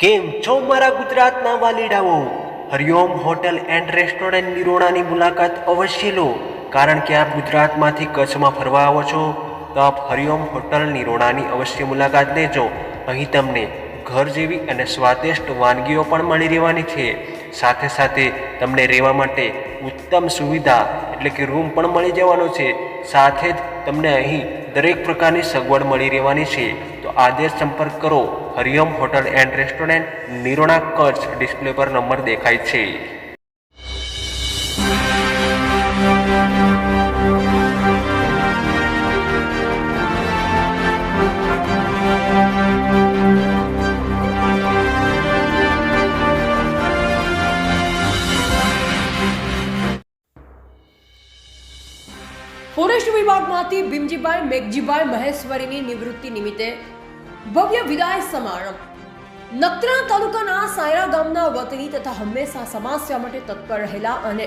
કેમ છો મારા ગુજરાતના વાલીડાઓ? હરિઓમ હોટલ એન્ડ રેસ્ટોરન્ટ નિરોણાની મુલાકાત અવશ્ય લો. કારણ કે આપ ગુજરાતમાંથી કચ્છમાં ફરવા આવો છો, તો આપ હરિઓમ હોટલ નિરોણાની અવશ્ય મુલાકાત લેજો. અહીં તમને ઘર જેવી અને સ્વાદિષ્ટ વાનગીઓ પણ મળી રહેવાની છે. સાથે સાથે તમને રહેવા માટે ઉત્તમ સુવિધા એટલે કે રૂમ પણ મળી જવાનો છે. સાથે જ તમને અહીં દરેક પ્રકારની સગવડ મળી રહેવાની છે. તો આદેશ સંપર્ક કરો. Hariom hotel and restaurant Nirona Kutch display પર નંબર દેખાય છે. ફોરેસ્ટ વિભાગમાંથી ભીમજીભાઈ મેઘજીભાઈ મહેશ્વરીની નિવૃત્તિ નિમિત્તે ભવ્ય વિદાય સમારંભ. નખત્રાણા તાલુકાના સાયરા ગામના વતની તથા હંમેશા સમાજ માટે તત્પર રહેલા અને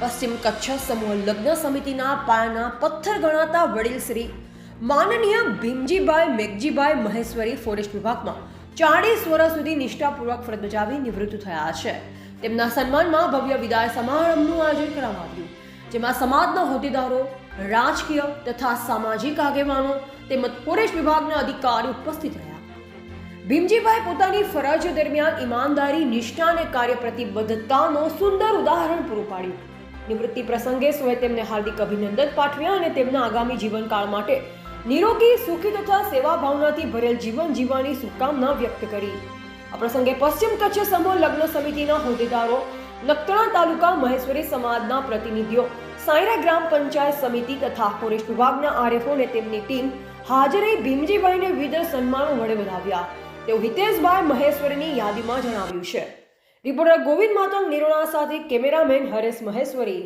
પશ્ચિમ કચ્છ સમૂહ લગ્ન સમિતિના પાયાના પથ્થર ગણાતા વડીલ શ્રી માનનીય ભીમજીભાઈ મેઘજીભાઈ મહેશ્વરી ફોરેસ્ટ વિભાગમાં ચાળીસ વર્ષ સુધી નિષ્ઠાપૂર્વક ફરજ બજાવી નિવૃત્ત થયા છે. તેમના સન્માનમાં ભવ્ય વિદાય સમારંભનું આયોજન કરવામાં આવ્યું. જેમાં સમાજના હોદ્દેદારો, રાજકીય તથા સામાજિક આગેવાનો તેમજ પોલીસ વિભાગના અધિકારી ઉપસ્થિત રહ્યા. ભીમજીભાઈ પોતાની ફરજ દરમિયાન ઈમાનદારી, નિષ્ઠા અને કાર્ય પ્રતિબદ્ધતાનો સુંદર ઉદાહરણ પૂરું પાડ્યું. નિવૃત્તિ પ્રસંગે સોએ તેમને હાર્દિક અભિનંદન પાઠવ્યા અને તેમના આગામી જીવનકાળ માટે નિરોગી, સુખી તથા સેવા ભાવનાથી ભરેલ જીવન જીવવાની શુભકામના વ્યક્ત કરી. આ પ્રસંગે પશ્ચિમ કચ્છ સમૂહ લગ્ન સમિતિના હોદ્દેદારો નખત્રાણા તાલુકા મહેશ્વરી સમાજના પ્રતિનિધિઓ, સાયરા ગ્રામ પંચાયત સમિતિ તથા ફોરેસ્ટ વિભાગના આરએફઓ અને તેમની ટીમ હાજર રહી ભીમજીભાઈને વિવિધ સન્માનો વડે વધાવ્યા. તેવું હિતેશભાઈ મહેશ્વરીની યાદીમાં જણાવ્યું છે. રિપોર્ટર ગોવિંદ માતંગ નિરોણા સાથે કેમેરામેન હરેશ મહેશ્વરી.